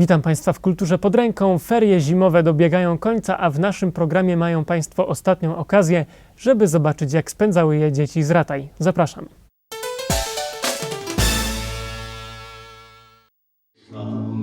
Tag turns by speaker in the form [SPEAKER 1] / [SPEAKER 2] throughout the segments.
[SPEAKER 1] Witam Państwa w Kulturze pod ręką. Ferie zimowe dobiegają końca, a w naszym programie mają Państwo ostatnią okazję, żeby zobaczyć, jak spędzały je dzieci z Rataj. Zapraszam.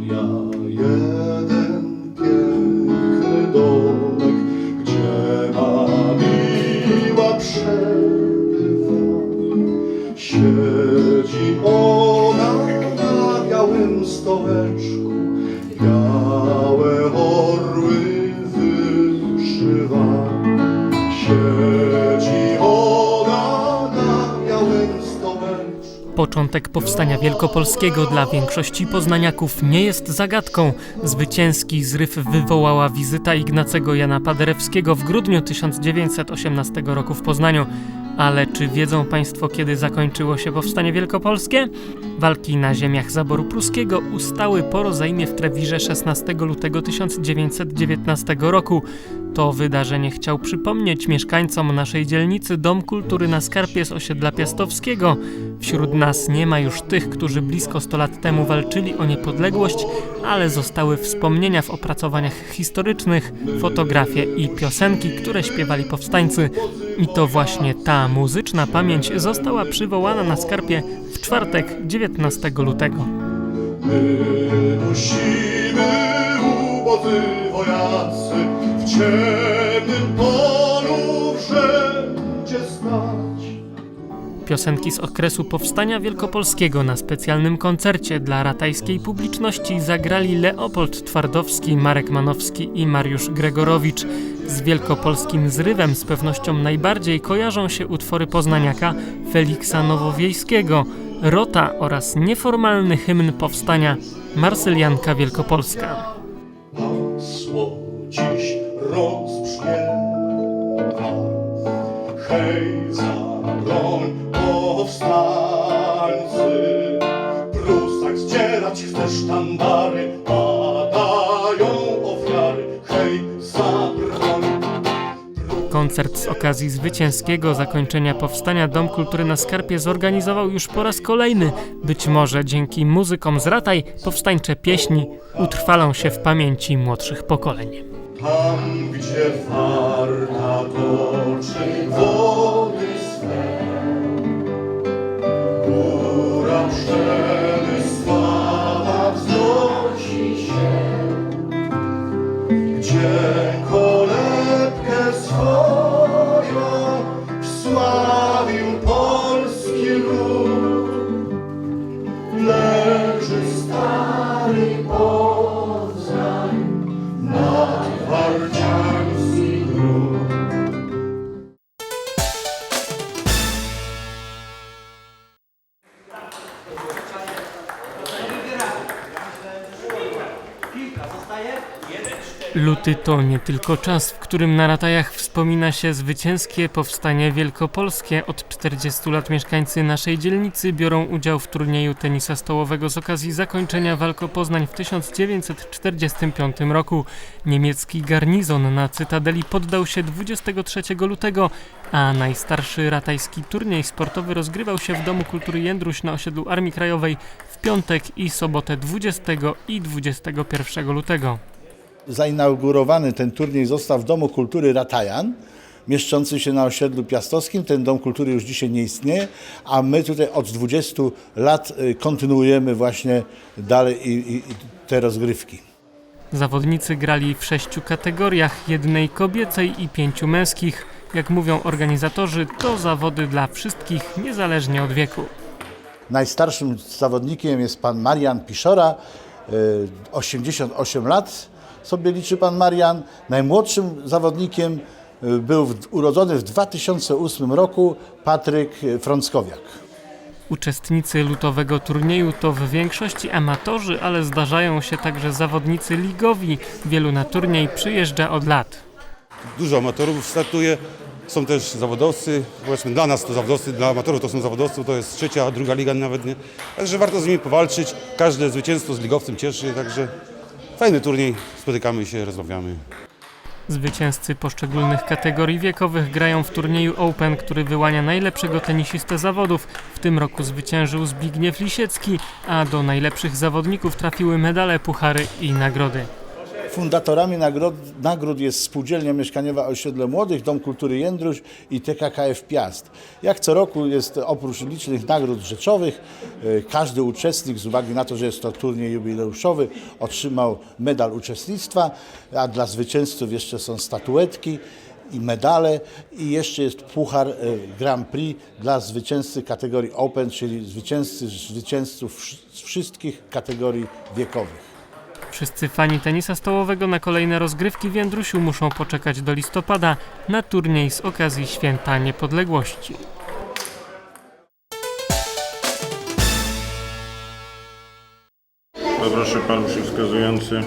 [SPEAKER 2] Ja jeden gdzie. Siedzi ona na białym stołeczku,
[SPEAKER 1] Początek powstania wielkopolskiego dla większości poznaniaków nie jest zagadką. Zwycięski zryw wywołała wizyta Ignacego Jana Paderewskiego w grudniu 1918 roku w Poznaniu. Ale czy wiedzą Państwo, kiedy zakończyło się powstanie wielkopolskie? Walki na ziemiach zaboru pruskiego ustały po rozejmie w Trewirze 16 lutego 1919 roku. To wydarzenie chciał przypomnieć mieszkańcom naszej dzielnicy Dom Kultury na Skarpie z osiedla Piastowskiego. Wśród nas nie ma już tych, którzy blisko 100 lat temu walczyli o niepodległość, ale zostały wspomnienia w opracowaniach historycznych, fotografie i piosenki, które śpiewali powstańcy. I to właśnie ta muzyczna pamięć została przywołana na Skarpie w czwartek 19 lutego.
[SPEAKER 2] My musimy ubodzy wojacy
[SPEAKER 1] Piosenki z okresu powstania wielkopolskiego na specjalnym koncercie dla ratajskiej publiczności zagrali Leopold Twardowski, Marek Manowski i Mariusz Gregorowicz. Z wielkopolskim zrywem z pewnością najbardziej kojarzą się utwory poznaniaka Feliksa Nowowiejskiego, Rota oraz nieformalny hymn powstania Marsylianka Wielkopolska.
[SPEAKER 2] Chce sztandary, padają ofiary. Hej, za broń.
[SPEAKER 1] Koncert z okazji zwycięskiego zakończenia powstania Dom Kultury na Skarpie zorganizował już po raz kolejny. Być może dzięki muzykom z Rataj powstańcze pieśni utrwalą się w pamięci młodszych pokoleń.
[SPEAKER 2] Tam, gdzie warta toczy wody nad
[SPEAKER 1] Luty to nie tylko czas, w którym na ratajach wspomina się zwycięskie powstanie wielkopolskie. Od 40 lat mieszkańcy naszej dzielnicy biorą udział w turnieju tenisa stołowego z okazji zakończenia walk o Poznań w 1945 roku. Niemiecki garnizon na Cytadeli poddał się 23 lutego, a najstarszy ratajski turniej sportowy rozgrywał się w Domu Kultury Jędruś na osiedlu Armii Krajowej w piątek i sobotę 20 i 21 lutego.
[SPEAKER 3] Zainaugurowany ten turniej został w Domu Kultury Ratajan, mieszczący się na osiedlu piastowskim. Ten Dom Kultury już dzisiaj nie istnieje, a my tutaj od 20 lat y, kontynuujemy właśnie dalej i, i, te rozgrywki.
[SPEAKER 1] Zawodnicy grali w sześciu kategoriach, jednej kobiecej i pięciu męskich. Jak mówią organizatorzy, to zawody dla wszystkich, niezależnie od wieku.
[SPEAKER 3] Najstarszym zawodnikiem jest pan Marian Piszora, y, 88 lat sobie liczy pan Marian. Najmłodszym zawodnikiem y, był urodzony w 2008 roku Patryk y, Frąckowiak.
[SPEAKER 1] Uczestnicy lutowego turnieju to w większości amatorzy, ale zdarzają się także zawodnicy ligowi. Wielu na turniej przyjeżdża od lat.
[SPEAKER 4] Dużo amatorów startuje, są też zawodowcy, powiedzmy dla nas to zawodowcy, dla amatorów to są zawodowcy, to jest trzecia, druga liga nawet nie. Także warto z nimi powalczyć, każde zwycięstwo z ligowcem cieszy, także fajny turniej, spotykamy się, rozmawiamy.
[SPEAKER 1] Zwycięzcy poszczególnych kategorii wiekowych grają w turnieju Open, który wyłania najlepszego tenisistę zawodów. W tym roku zwyciężył Zbigniew Lisiecki, a do najlepszych zawodników trafiły medale, puchary i nagrody.
[SPEAKER 3] Fundatorami nagród, nagród jest Spółdzielnia Mieszkaniowa Osiedle Młodych, Dom Kultury Jędruś i TKKF Piast. Jak co roku jest oprócz licznych nagród rzeczowych, e, każdy uczestnik z uwagi na to, że jest to turniej jubileuszowy otrzymał medal uczestnictwa, a dla zwycięzców jeszcze są statuetki i medale i jeszcze jest puchar e, Grand Prix dla zwycięzcy kategorii Open, czyli zwycięzcy, zwycięzców wszystkich kategorii wiekowych.
[SPEAKER 1] Wszyscy fani tenisa stołowego na kolejne rozgrywki w Jędrusiu muszą poczekać do listopada na turniej z okazji Święta Niepodległości.
[SPEAKER 5] Poproszę paluszek wskazujący.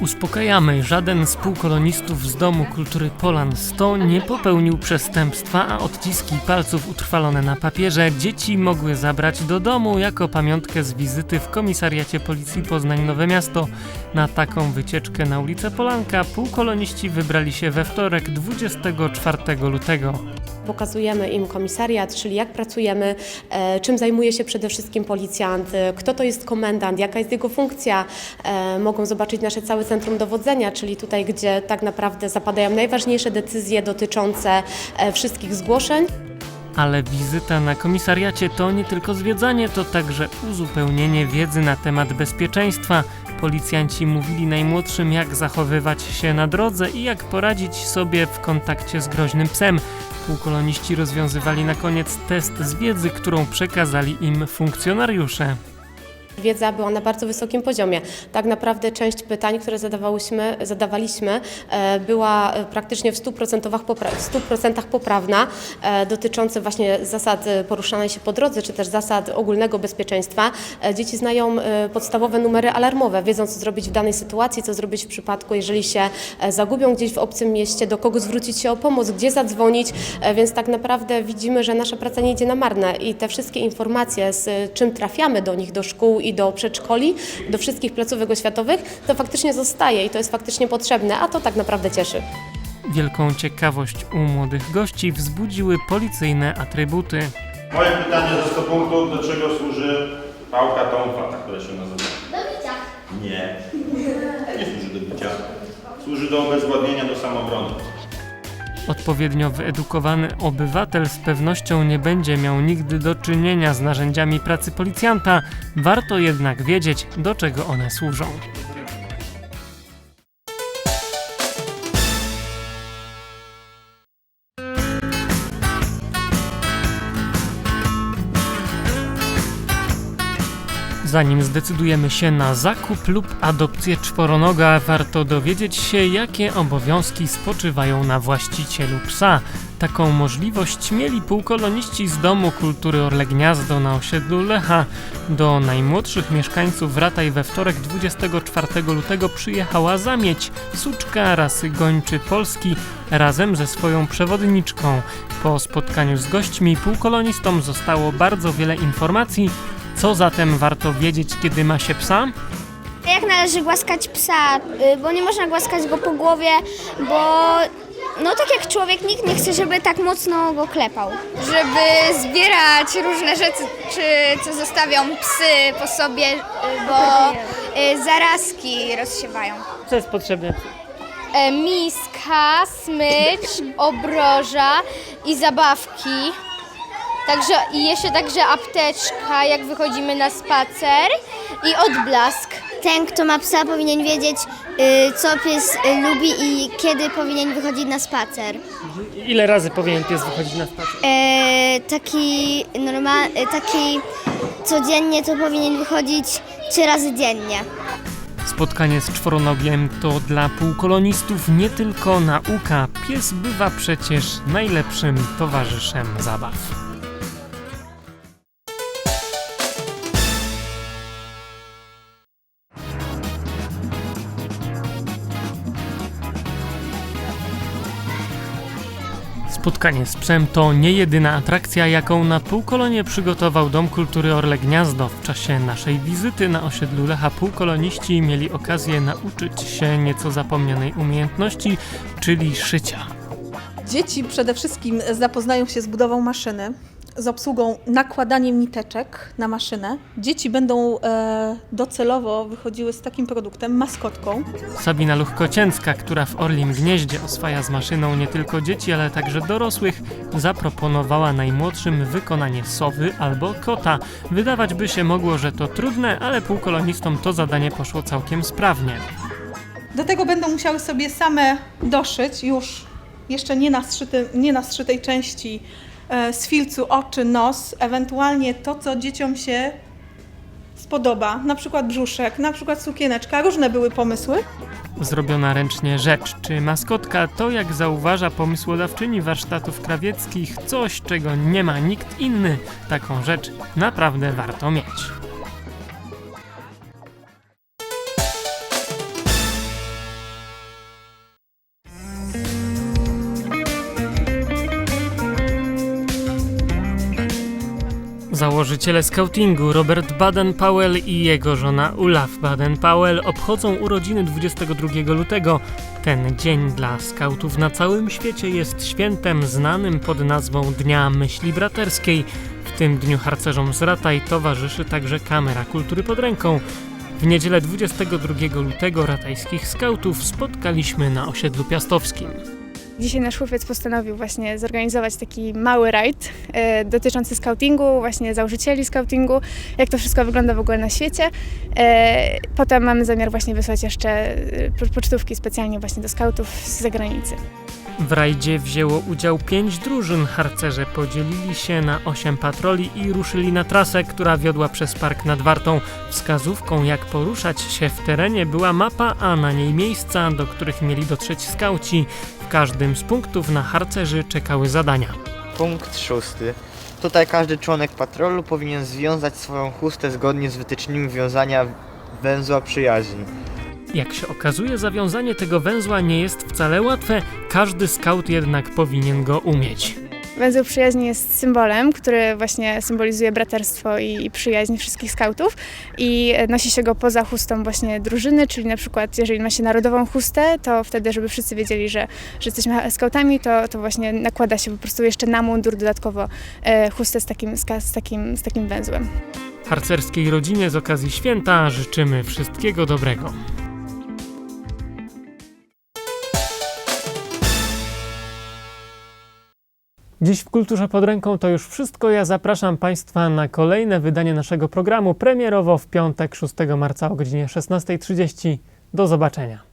[SPEAKER 1] Uspokajamy, żaden z półkolonistów z Domu Kultury Polan 100 nie popełnił przestępstwa, a odciski palców utrwalone na papierze dzieci mogły zabrać do domu jako pamiątkę z wizyty w komisariacie policji Poznań Nowe Miasto. Na taką wycieczkę na ulicę Polanka półkoloniści wybrali się we wtorek 24 lutego.
[SPEAKER 6] Pokazujemy im komisariat, czyli jak pracujemy, e, czym zajmuje się przede wszystkim policjant, e, kto to jest komendant, jaka jest jego funkcja. E, mogą zobaczyć nasze całe centrum dowodzenia, czyli tutaj, gdzie tak naprawdę zapadają najważniejsze decyzje dotyczące e, wszystkich zgłoszeń.
[SPEAKER 1] Ale wizyta na komisariacie to nie tylko zwiedzanie, to także uzupełnienie wiedzy na temat bezpieczeństwa. Policjanci mówili najmłodszym, jak zachowywać się na drodze i jak poradzić sobie w kontakcie z groźnym psem. Półkoloniści rozwiązywali na koniec test z wiedzy, którą przekazali im funkcjonariusze.
[SPEAKER 6] Wiedza była na bardzo wysokim poziomie. Tak naprawdę część pytań, które zadawałyśmy, zadawaliśmy, e, była e, praktycznie w 100%, popra- w 100% poprawna, e, dotyczące właśnie zasad poruszania się po drodze, czy też zasad ogólnego bezpieczeństwa. Dzieci znają podstawowe numery alarmowe, wiedzą co zrobić w danej sytuacji, co zrobić w przypadku, jeżeli się zagubią gdzieś w obcym mieście, do kogo zwrócić się o pomoc, gdzie zadzwonić, więc tak naprawdę widzimy, że nasza praca nie idzie na marne i te wszystkie informacje, z czym trafiamy do nich, do szkół i do przedszkoli, do wszystkich placówek oświatowych, to faktycznie zostaje i to jest faktycznie potrzebne, a to tak naprawdę cieszy.
[SPEAKER 1] Wielką ciekawość u młodych gości wzbudziły policyjne atrybuty.
[SPEAKER 5] Moje pytanie za 100 punktów. Do czego służy pałka Tomfa, tak która się nazywa? Do bicia. Nie. Nie służy do bicia. Służy do obezwładnienia, do samoobrony.
[SPEAKER 1] Odpowiednio wyedukowany obywatel z pewnością nie będzie miał nigdy do czynienia z narzędziami pracy policjanta, warto jednak wiedzieć, do czego one służą. Zanim zdecydujemy się na zakup lub adopcję czworonoga, warto dowiedzieć się, jakie obowiązki spoczywają na właścicielu psa. Taką możliwość mieli półkoloniści z Domu Kultury Orle Gniazdo na osiedlu Lecha. Do najmłodszych mieszkańców Rataj we wtorek 24 lutego przyjechała zamieć, suczka rasy gończy Polski, razem ze swoją przewodniczką. Po spotkaniu z gośćmi półkolonistom zostało bardzo wiele informacji, co zatem warto wiedzieć, kiedy ma się psa?
[SPEAKER 7] Jak należy głaskać psa, y, bo nie można głaskać go po głowie, bo no tak jak człowiek, nikt nie chce, żeby tak mocno go klepał.
[SPEAKER 8] żeby zbierać różne rzeczy, czy co zostawią psy po sobie, y, bo y, zarazki rozsiewają.
[SPEAKER 1] Co jest potrzebne?
[SPEAKER 8] E, Miska, smycz, obroża i zabawki. Także i jeszcze także apteczka, jak wychodzimy na spacer i odblask.
[SPEAKER 7] Ten, kto ma psa, powinien wiedzieć, y, co pies y, lubi i kiedy powinien wychodzić na spacer.
[SPEAKER 1] Ile razy powinien pies wychodzić na spacer?
[SPEAKER 7] E, taki normal, e, taki codziennie to powinien wychodzić trzy razy dziennie.
[SPEAKER 1] Spotkanie z czworonogiem to dla półkolonistów nie tylko nauka. Pies bywa przecież najlepszym towarzyszem zabaw. Spotkanie z psem to nie jedyna atrakcja, jaką na półkolonie przygotował Dom Kultury Orle Gniazdo. W czasie naszej wizyty na osiedlu Lecha półkoloniści mieli okazję nauczyć się nieco zapomnianej umiejętności, czyli szycia.
[SPEAKER 9] Dzieci przede wszystkim zapoznają się z budową maszyny, z obsługą nakładaniem niteczek na maszynę. Dzieci będą e, docelowo wychodziły z takim produktem, maskotką.
[SPEAKER 1] Sabina Luchkocięcka, która w Orlim Gnieździe oswaja z maszyną nie tylko dzieci, ale także dorosłych, zaproponowała najmłodszym wykonanie sowy albo kota. Wydawać by się mogło, że to trudne, ale półkolonistom to zadanie poszło całkiem sprawnie.
[SPEAKER 9] Do tego będą musiały sobie same doszyć już jeszcze nie na, zszyty, nie na zszytej części z filcu oczy, nos, ewentualnie to, co dzieciom się spodoba, na przykład brzuszek, na przykład sukieneczka, różne były pomysły.
[SPEAKER 1] Zrobiona ręcznie rzecz czy maskotka to, jak zauważa pomysłodawczyni warsztatów krawieckich, coś, czego nie ma nikt inny. Taką rzecz naprawdę warto mieć. Założyciele skautingu Robert Baden-Powell i jego żona Olaf Baden-Powell obchodzą urodziny 22 lutego. Ten dzień dla skautów na całym świecie jest świętem znanym pod nazwą Dnia Myśli Braterskiej. W tym dniu harcerzom z Rataj towarzyszy także Kamera Kultury pod ręką. W niedzielę 22 lutego ratajskich skautów spotkaliśmy na osiedlu piastowskim.
[SPEAKER 10] Dzisiaj nasz chłopiec postanowił właśnie zorganizować taki mały rajd e, dotyczący skautingu, właśnie założycieli skautingu, jak to wszystko wygląda w ogóle na świecie. E, potem mamy zamiar właśnie wysłać jeszcze e, po- pocztówki specjalnie właśnie do skautów z zagranicy.
[SPEAKER 1] W rajdzie wzięło udział pięć drużyn. Harcerze podzielili się na osiem patroli i ruszyli na trasę, która wiodła przez park nad Wartą. Wskazówką, jak poruszać się w terenie, była mapa, a na niej miejsca, do których mieli dotrzeć skauci. W każdym z punktów na harcerzy czekały zadania.
[SPEAKER 11] Punkt szósty. Tutaj każdy członek patrolu powinien związać swoją chustę zgodnie z wytycznymi wiązania węzła przyjaźni.
[SPEAKER 1] Jak się okazuje, zawiązanie tego węzła nie jest wcale łatwe, każdy skaut jednak powinien go umieć.
[SPEAKER 10] Węzeł przyjaźni jest symbolem, który właśnie symbolizuje braterstwo i, i przyjaźń wszystkich skautów i nosi się go poza chustą właśnie drużyny, czyli na przykład jeżeli ma się narodową chustę, to wtedy, żeby wszyscy wiedzieli, że, że jesteśmy skautami, to, to właśnie nakłada się po prostu jeszcze na mundur dodatkowo e, chustę z takim, z, takim, z takim węzłem.
[SPEAKER 1] Harcerskiej rodzinie z okazji święta życzymy wszystkiego dobrego. Dziś w Kulturze pod ręką to już wszystko. Ja zapraszam Państwa na kolejne wydanie naszego programu premierowo w piątek 6 marca o godzinie 16.30. Do zobaczenia.